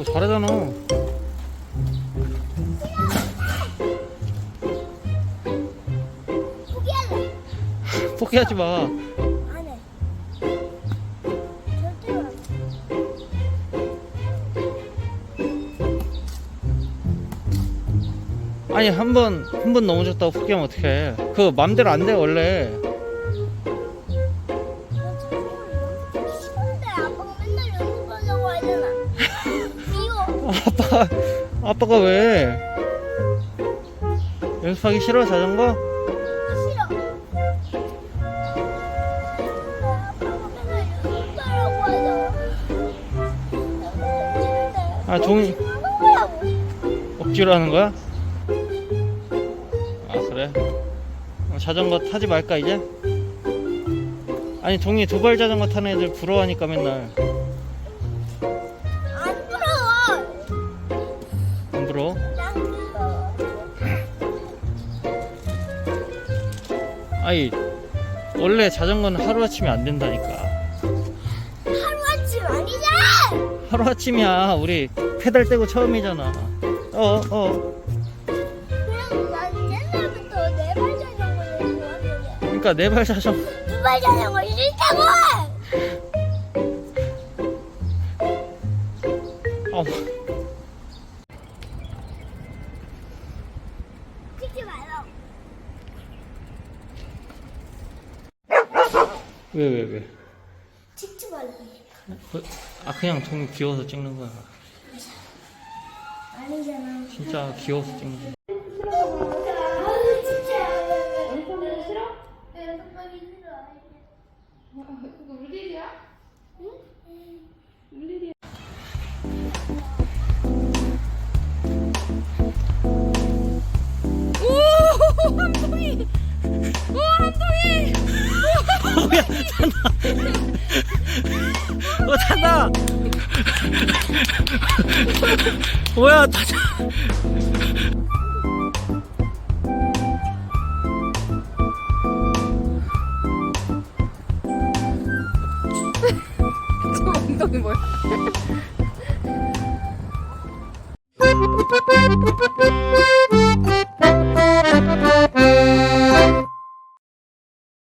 오 잘하잖아 포기하지 마 안 해. 절대로 안 해. 아니 한 번 한 번 넘어졌다고 포기하면 어떡해 그거 맘대로 안 돼 원래 나 자전거 쉬운데 아빠가 맨날 연습하려고 하잖아. 미워. 아빠 아빠가 왜 연습하기 싫어 자전거? 아, 종이-. 억지로 하는 거야? 아 그래? 어, 자전거 타지 말까 이제? 아니 종이 두발 자전거 타는 애들 부러워하니까 맨날 안 부러워. 안 부러워? 난 부러워. 아니 원래 자전거는 하루아침에 안 된다니까 하루아침이야 우리 페달 떼고 처음이잖아 어어 난 옛날부터 네 발 자전거를 좋아하는데 그러니까 네 발 자전거 두 발 자전거 싫다고! 어, 찍지 말라고. 왜 왜 왜? 찍지 말라고. 어, 아 그냥 종이 귀여워서 찍는 거야 아니잖아. 진짜 귀여워서 찍는 거야. 연습하기 싫어? 네, 연습하기 싫 어. 탄다 뭐야 타자 저 엉덩이 뭐야?